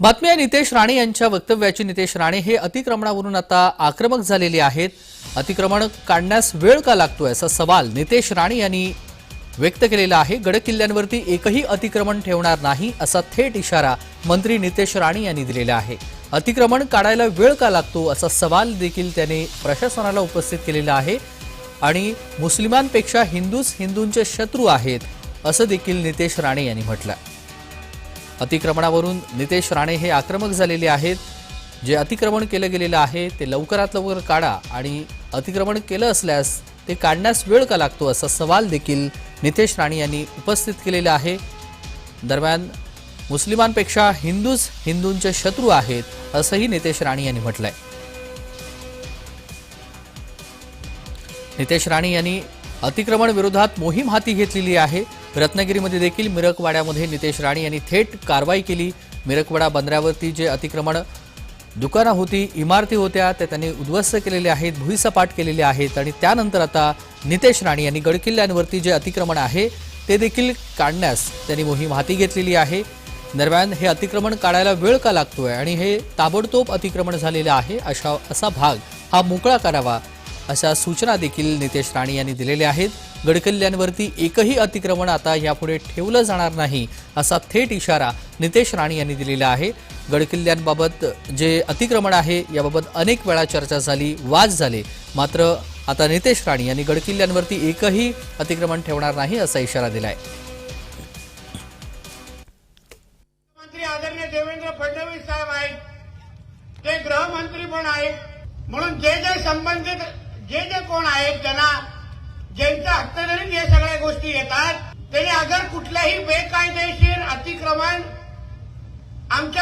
बातमी आहे नितेश राणे यांच्या वक्तव्याची. नितेश राणे हे अतिक्रमणावरून आता आक्रमक झालेले आहेत. अतिक्रमण काढण्यास वेळ का लागतोय असा सवाल नितेश राणे यांनी व्यक्त केलेला आहे. गडकिल्ल्यांवरती एकही अतिक्रमण ठेवणार नाही असा थेट इशारा मंत्री नितेश राणे यांनी दिलेला आहे. अतिक्रमण काढायला वेळ का लागतो असा सवाल देखील त्याने प्रशासनाला उपस्थित केलेला आहे. आणि मुस्लिमांपेक्षा हिंदूच हिंदूंचे शत्रू आहेत असं देखील नितेश राणे यांनी म्हटलं अतिक्रमणावरून नितेश राणे हे आक्रमक झालेले आहेत. जे अतिक्रमण केलं गेलेलं आहे ते लवकरात लवकर काढा आणि अतिक्रमण केलं असल्यास ते काढण्यास वेळ का लागतो असा सवाल देखील नितेश राणे यांनी उपस्थित केलेला आहे. दरम्यान मुस्लिमांपेक्षा हिंदूच हिंदूंचे शत्रू आहेत असंही नितेश राणे यांनी म्हटलंय. नितेश राणे यांनी अतिक्रमण विरोधात मोहीम हाती घेतलेली आहे. रत्नागिरीमध्ये देखील मिरकवाड्यामध्ये नितेश राणे यांनी थेट कारवाई केली. मिरकवाडा बंदरावरती जे अतिक्रमण दुकानं होती इमारती होत्या त्या त्यांनी उद्ध्वस्त केलेल्या आहेत भुईसपाट केलेले आहेत आणि त्यानंतर आता नितेश राणे यांनी गडकिल्ल्यांवरती जे अतिक्रमण आहे ते देखील काढण्यास त्यांनी मोहीम हाती घेतलेली आहे. दरम्यान हे अतिक्रमण काढायला वेळ का लागतोय आणि हे ताबडतोब अतिक्रमण झालेलं आहे अशा असा भाग हा मोकळा करावा अशा सूचना देखील नितेश राणे यांनी दिलेल्या आहेत. गडकिल्ल्यांवरती एकही अतिक्रमण आता यापुढे ठेवलं जाणार नाही असा थेट इशारा नितेश राणे यांनी दिलेला आहे. गडकिल्ल्यांबाबत जे अतिक्रमण आहे याबाबत अनेक वेळा चर्चा झाली वाद झाले. मात्र आता नितेश राणे यांनी गडकिल्ल्यांवरती एकही अतिक्रमण ठेवणार नाही असा इशारा दिलाय. आहे आदरणीय देवेंद्र फडणवीस साहेब आहेत. ते गृहमंत्री पण आहेत. म्हणून जे जे संबंधित जे जे कोण आहेत ज्यांना ज्यांच्या हक्कधरीत या सगळ्या गोष्टी येतात त्यांनी अगर कुठल्याही बेकायदेशीर अतिक्रमण आमच्या